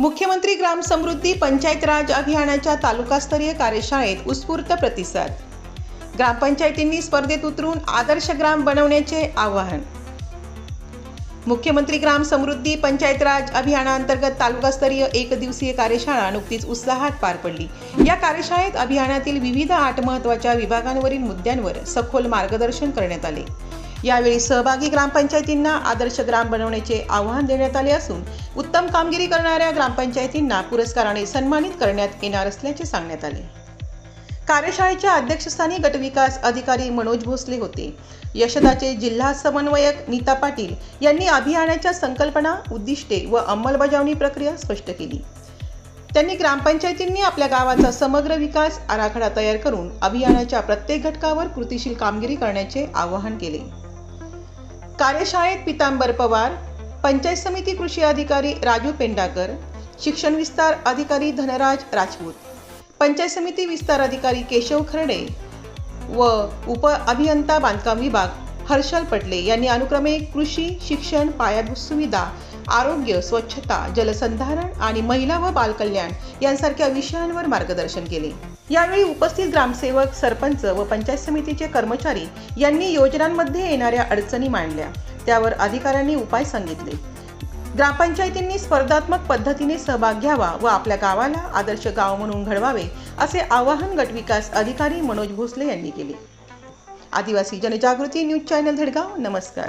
मुख्यमंत्री ग्राम समृद्धी पंचायत राज अभियानाच्या तालुकास्तरीय कार्यशाळेत उत्स्फूर्त प्रतिसाद. ग्रामपंचायतींनी स्पर्धेत उतरून आदर्श ग्राम बनवण्याचे आवाहन. मुख्यमंत्री ग्राम समृद्धी पंचायत राज अभियानांतर्गत तालुकास्तरीय एक दिवसीय कार्यशाळा नुकतीच उत्साहात पार पडली. या कार्यशाळेत अभियानातील विविध आठ महत्त्वाच्या विभागांवरील मुद्द्यांवर सखोल मार्गदर्शन करण्यात आले. यावेळी सहभागी ग्रामपंचायतींना आदर्श ग्राम बनवण्याचे आवाहन देण्यात आले असून उत्तम कामगिरी करणाऱ्या ग्रामपंचायतींना पुरस्काराने सन्मानित करण्यात येणार असल्याचे सांगण्यात आले. कार्यशाळेच्या अध्यक्षस्थानी गटविकास अधिकारी मनोज भोसले होते. यशदाचे जिल्हा समन्वयक नीता पाटील यांनी अभियानाच्या संकल्पना उद्दिष्टे व अंमलबजावणी प्रक्रिया स्पष्ट केली. त्यांनी ग्रामपंचायतींनी आपल्या गावाचा समग्र विकास आराखडा तयार करून अभियानाच्या प्रत्येक घटकावर कृतीशील कामगिरी करण्याचे आवाहन केले. कार्यशाळेत पितांबर पवार पंचायत समिती कृषी अधिकारी राजू पेंडाकर शिक्षण विस्तार अधिकारी धनराज राजपूत पंचायत समिती विस्तार अधिकारी केशव खरडे व उप अभियंता बांधकाम विभाग हर्षल पटले यांनी अनुक्रमे कृषी शिक्षण पायाभूत सुविधा आरोग्य स्वच्छता जलसंधारण आणि महिला व बालकल्याण यांसारख्या विषयांवर मार्गदर्शन केले. यावेळी उपस्थित ग्रामसेवक सरपंच व पंचायत समितीचे कर्मचारी यांनी योजनांमध्ये येणाऱ्या अडचणी मांडल्या. त्यावर अधिकाऱ्यांनी उपाय सांगितले. ग्रामपंचायतींनी स्पर्धात्मक पद्धतीने सहभाग घ्यावा व आपल्या गावाला आदर्श गाव म्हणून घडवावे असे आवाहन गटविकास अधिकारी मनोज भोसले यांनी केले. आदिवासी जनजागृती न्यूज चॅनल धडगाव नमस्कार.